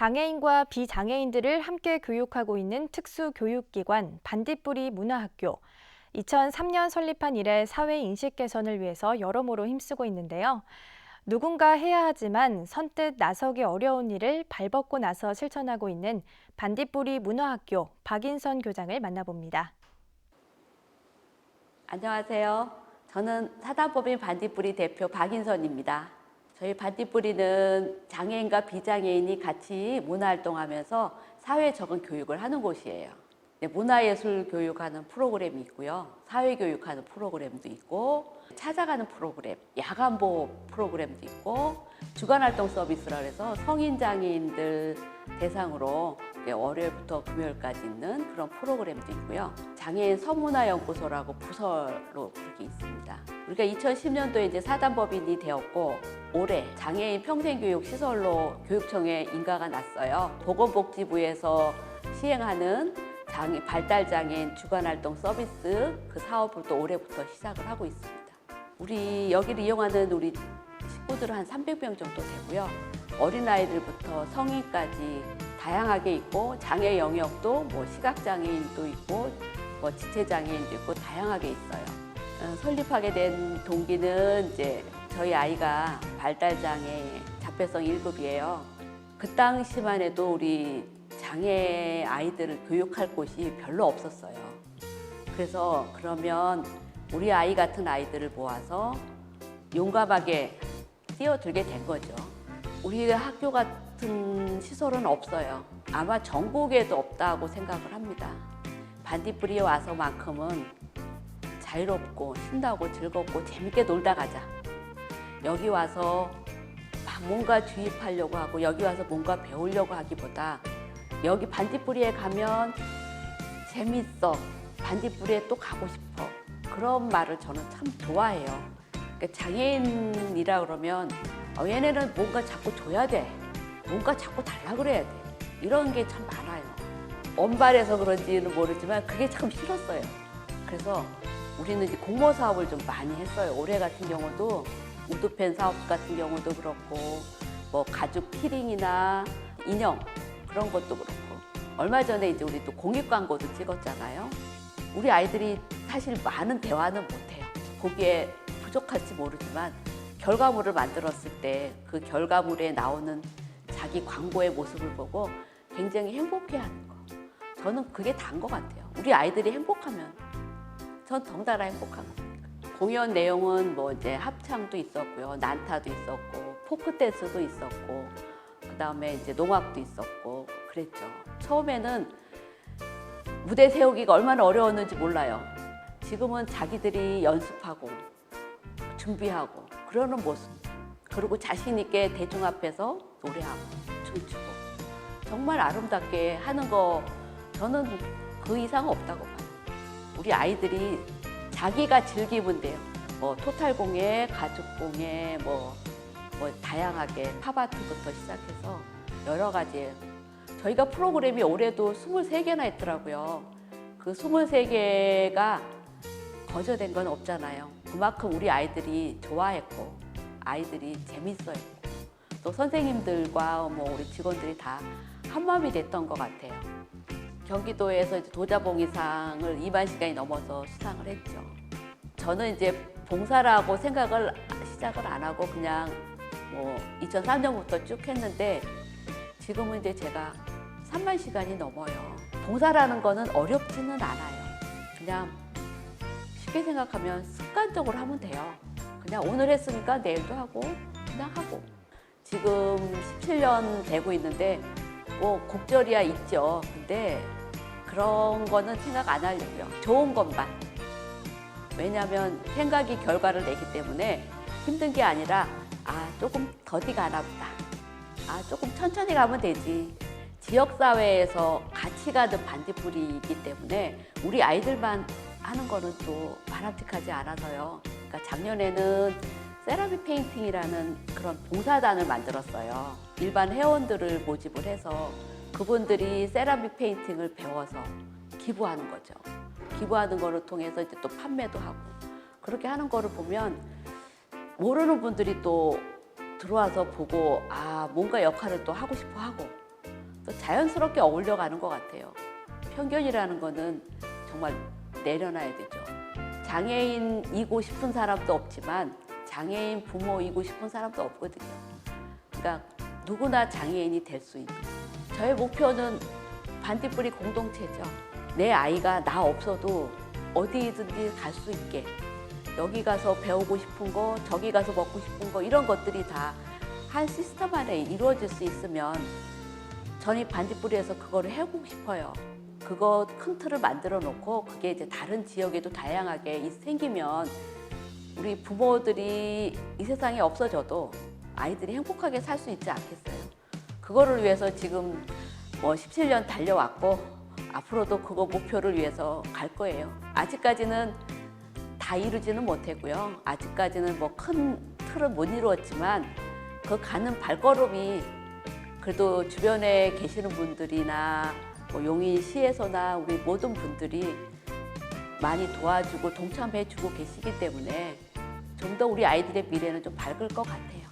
장애인과 비장애인들을 함께 교육하고 있는 특수교육기관 반딧불이 문화학교. 2003년 설립한 이래 사회 인식 개선을 위해서 여러모로 힘쓰고 있는데요. 누군가 해야 하지만 선뜻 나서기 어려운 일을 발벗고 나서 실천하고 있는 반딧불이 문화학교 박인선 교장을 만나봅니다. 안녕하세요. 저는 사단법인 반딧불이 대표 박인선입니다. 저희 반딧불이는 장애인과 비장애인이 같이 문화활동하면서 사회 적응 교육을 하는 곳이에예요. 네, 문화예술 교육하는 프로그램이 있고요. 사회 교육하는 프로그램도 있고 찾아가는 프로그램, 야간보 프로그램도 있고 주간활동 서비스라 해서 성인 장애인들 대상으로 월요일부터 금요일까지 있는 그런 프로그램도 있고요. 장애인 서문화연구소라고 부서로 그렇게 있습니다. 우리가 2010년도에 이제 사단법인이 되었고 올해 장애인 평생교육 시설로 교육청에 인가가 났어요. 보건복지부에서 시행하는 장애, 발달장애인 주간활동 서비스 그 사업을 또 올해부터 시작을 하고 있습니다. 우리 여기를 이용하는 우리 식구들은 한 300명 정도 되고요. 어린아이들부터 성인까지 다양하게 있고 장애 영역도 뭐 시각장애인도 있고 뭐 지체장애인도 있고 다양하게 있어요. 어, 설립하게 된 동기는 이제 저희 아이가 발달장애 자폐성 1급이에요. 그 당시만 해도 우리 장애 아이들을 교육할 곳이 별로 없었어요. 그래서 그러면 우리 아이 같은 아이들을 모아서 용감하게 뛰어들게 된 거죠. 우리 학교 같은 시설은 없어요. 아마 전국에도 없다고 생각을 합니다. 반딧불이에 와서만큼은 자유롭고 신나고 즐겁고 재밌게 놀다 가자. 여기 와서 막 뭔가 주입하려고 하고 여기 와서 뭔가 배우려고 하기보다 여기 반딧불이에 가면 재밌어. 반딧불이에 또 가고 싶어. 그런 말을 저는 참 좋아해요. 그러니까 장애인이라 그러면 어, 얘네는 뭔가 자꾸 줘야 돼. 뭔가 자꾸 달라 그래야 돼. 이런 게 참 많아요. 언발해서 그런지는 모르지만 그게 참 싫었어요. 그래서 우리는 이제 공모 사업을 좀 많이 했어요. 올해 같은 경우도 우드펜 사업 같은 경우도 그렇고 뭐 가죽 키링이나 인형 그런 것도 그렇고 얼마 전에 이제 우리 또 공익 광고도 찍었잖아요. 우리 아이들이 사실 많은 대화는 못해요. 보기에 부족할지 모르지만 결과물을 만들었을 때 그 결과물에 나오는 자기 광고의 모습을 보고 굉장히 행복해하는 거. 저는 그게 다인 것 같아요. 우리 아이들이 행복하면 전 덩달아 행복한 겁니다. 공연 내용은 뭐 이제 합창도 있었고요, 난타도 있었고, 포크 댄스도 있었고, 그 다음에 이제 농악도 있었고 그랬죠. 처음에는 무대 세우기가 얼마나 어려웠는지 몰라요. 지금은 자기들이 연습하고 준비하고 그러는 모습. 그리고 자신 있게 대중 앞에서 노래하고 춤추고 정말 아름답게 하는 거 저는 그 이상 없다고 봐요. 우리 아이들이 자기가 즐기면 돼요. 뭐 토탈공예, 가죽공예, 뭐, 뭐 다양하게 팝아트부터 시작해서 여러 가지 저희가 프로그램이 올해도 23개나 있더라고요. 그 23개가 거저된 건 없잖아요. 그만큼 우리 아이들이 좋아했고 아이들이 재밌어 했고 또 선생님들과 뭐 우리 직원들이 다 한마음이 됐던 것 같아요. 경기도에서 이제 도자봉이상을 2만 시간이 넘어서 수상을 했죠. 저는 이제 봉사라고 생각을 시작을 안 하고 그냥 뭐 2003년부터 쭉 했는데 지금은 이제 제가 3만 시간이 넘어요. 봉사라는 거는 어렵지는 않아요. 그냥 쉽게 생각하면 습관적으로 하면 돼요. 그냥 오늘 했으니까 내일도 하고 그냥 하고. 지금 17년 되고 있는데 뭐 곡절이야 있죠. 근데 그런 거는 생각 안 하려고요. 좋은 것만. 왜냐하면 생각이 결과를 내기 때문에 힘든 게 아니라 아 조금 더디가 하나 보다. 아 조금 천천히 가면 되지. 지역사회에서 같이 가는 반딧불이기 때문에 우리 아이들만 하는 거는 또 바람직하지 않아서요. 그러니까 작년에는 세라믹 페인팅이라는 그런 봉사단을 만들었어요. 일반 회원들을 모집을 해서 그분들이 세라믹 페인팅을 배워서 기부하는 거죠. 기부하는 거를 통해서 이제 또 판매도 하고 그렇게 하는 거를 보면 모르는 분들이 또 들어와서 보고 아 뭔가 역할을 또 하고 싶어 하고 자연스럽게 어울려가는 것 같아요. 편견이라는 거는 정말 내려놔야 되죠. 장애인이고 싶은 사람도 없지만 장애인 부모이고 싶은 사람도 없거든요. 그러니까 누구나 장애인이 될 수 있는. 저의 목표는 반딧불이 공동체죠. 내 아이가 나 없어도 어디든지 갈 수 있게 여기 가서 배우고 싶은 거, 저기 가서 먹고 싶은 거 이런 것들이 다 한 시스템 안에 이루어질 수 있으면 저는 이 반딧불이에서 그거를 해보고 싶어요. 그거 큰 틀을 만들어 놓고 그게 이제 다른 지역에도 다양하게 이- 생기면 우리 부모들이 이 세상에 없어져도 아이들이 행복하게 살 수 있지 않겠어요? 그거를 위해서 지금 뭐 17년 달려왔고 앞으로도 그거 목표를 위해서 갈 거예요. 아직까지는 다 이루지는 못했고요. 아직까지는 뭐 큰 틀은 못 이루었지만 그 가는 발걸음이 그래도 주변에 계시는 분들이나 뭐 용인시에서나 우리 모든 분들이 많이 도와주고 동참해주고 계시기 때문에 좀 더 우리 아이들의 미래는 좀 밝을 것 같아요.